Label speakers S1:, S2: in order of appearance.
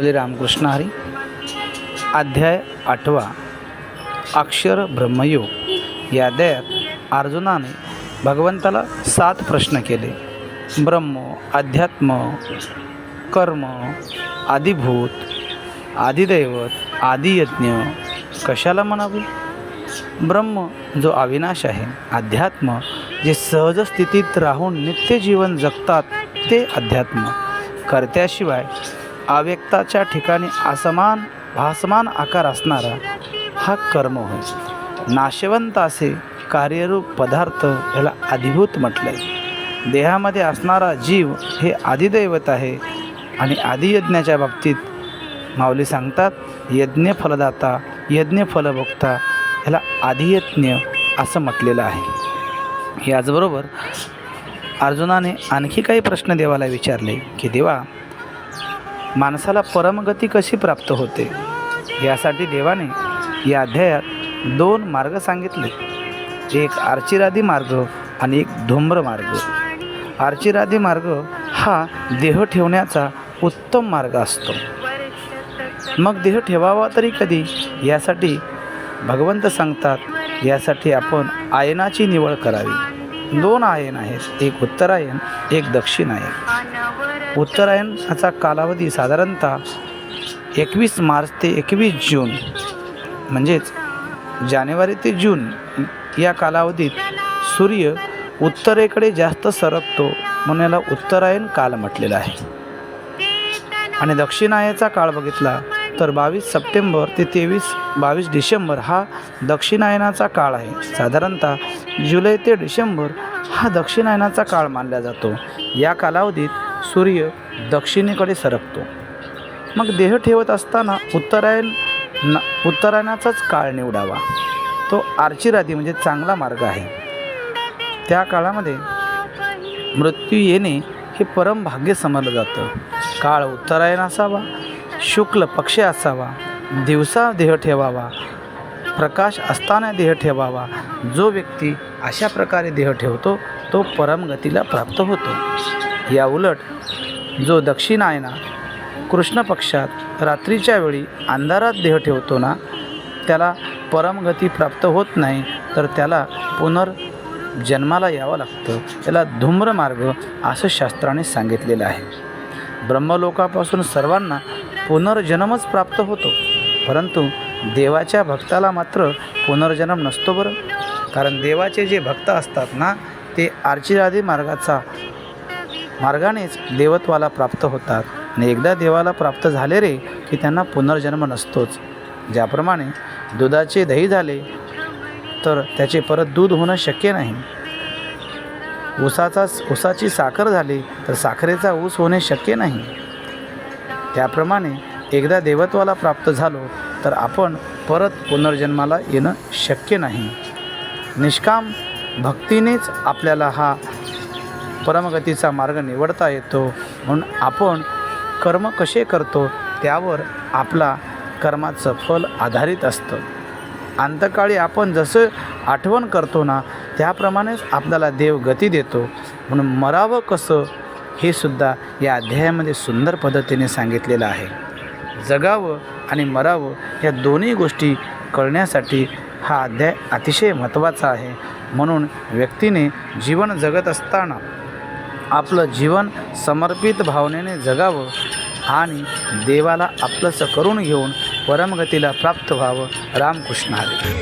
S1: रामकृष्ण हरी. अध्याय आठवा अक्षर ब्रह्मयोग. या अध्यायात अर्जुनाने भगवंताला सात प्रश्न केले. ब्रह्म अध्यात्म कर्म आदिभूत आदिदैवत आदियज्ञ कशाला म्हणावे? ब्रह्म जो अविनाश आहे अध्यात्म जे सहज स्थितीत राहून नित्य जीवन जगतात ते अध्यात्म. कर्त्याशिवाय अव्यक्ताच्या ठिकाणी असमान भासमान आकार असणारा हा कर्म होय. नाशवंत असे कार्यरूप पदार्थ याला अधिभूत म्हटलं आहे देहामध्ये असणारा जीव हे आदिदैवत आहे आणि आदियज्ञाच्या बाबतीत माऊली सांगतात यज्ञ फलदाता यज्ञ फलभोक्ता ह्याला आदियज्ञ असं म्हटलेलं आहे. याचबरोबर अर्जुनाने आणखी काही प्रश्न देवाला विचारले की देवा माणसाला परमगती कशी प्राप्त होते? यासाठी देवाने या अध्यायात दोन मार्ग सांगितले. एक आर्चिरादी मार्ग आणि एक धूम्र मार्ग. आर्चिरादी मार्ग हा देह ठेवण्याचा उत्तम मार्ग असतो. मग देह ठेवावा तरी कधी? यासाठी भगवंत सांगतात यासाठी आपण आयनाची निवड करावी. दोन आयन आहेत. एक उत्तरायण एक दक्षिणायन. उत्तरायणाचा कालावधी साधारणतः एकवीस मार्च ते एकवीस जून म्हणजेच जानेवारी ते जून या कालावधीत सूर्य उत्तरेकडे जास्त सरकतो म्हणून याला उत्तरायण काल म्हटलेला आहे. आणि दक्षिणायचा काळ बघितला तर बावीस सप्टेंबर ते तेवीस बावीस डिसेंबर हा दक्षिणायनाचा काळ आहे. साधारणतः जुलै ते डिसेंबर हा दक्षिणायनाचा काळ मानला जातो. या कालावधीत सूर्य दक्षिणेकडे सरकतो. मग देह ठेवत असताना उत्तरायण न उत्तरायणाचाच काळ निवडावा. तो आर्चिरादी म्हणजे चांगला मार्ग आहे. त्या काळामध्ये मृत्यू येणे हे परम भाग्य समजलं जातं. काळ उत्तरायण असावा शुक्ल पक्ष असावा दिवसा देह ठेवावा प्रकाश असताना देह ठेवावा. जो व्यक्ती अशा प्रकारे देह ठेवतो तो परमगतीला प्राप्त होतो. या उलट जो दक्षिणायना कृष्ण पक्षात रात्रीच्या वेळी अंधारात देह ठेवतो ना त्याला परमगती प्राप्त होत नाही तर त्याला पुनर्जन्माला यावं लागतं. त्याला धूम्र मार्ग असं शास्त्राने सांगितलेलं आहे. ब्रह्मलोकापासून सर्वांना पुनर्जन्मच प्राप्त होतो. परंतु देवाच्या भक्ताला मात्र पुनर्जन्म नसतो बरं. कारण देवाचे जे भक्त असतात ना ते आर्चिरादी मार्गाचा मार्गानेच देवत्वाला प्राप्त होतात. आणि एकदा देवाला प्राप्त झाले रे की त्यांना पुनर्जन्म नसतोच. ज्याप्रमाणे दुधाचे दही झाले तर त्याचे परत दूध होणं शक्य नाही. ऊसाचा ऊसाची साखर झाली तर साखरेचा ऊस होणे शक्य नाही. त्याप्रमाणे एकदा देवत्वाला प्राप्त झालो तर आपण परत पुनर्जन्माला येणं शक्य नाही. निष्काम भक्तीनेच आपल्याला हा परमगतीचा मार्ग निवडता येतो. म्हणून आपण कर्म कसे करतो त्यावर आपला कर्माचं फल आधारित असतं. अंतकाळी आपण जसं आठवण करतो ना त्याप्रमाणेच आपल्याला देव गती देतो. म्हणून मरावं कसं हे सुद्धा या अध्यायामध्ये सुंदर पद्धतीने सांगितलेलं आहे. जगावं आणि मरावं या दोन्ही गोष्टी कळण्यासाठी हा अध्याय अतिशय महत्त्वाचा आहे. म्हणून व्यक्तीने जीवन जगत असताना आपलं जीवन समर्पित भावनेने जगावं आणि देवाला आपलंसं करून घेऊन परमगतीला प्राप्त व्हावं. रामकृष्ण हरी.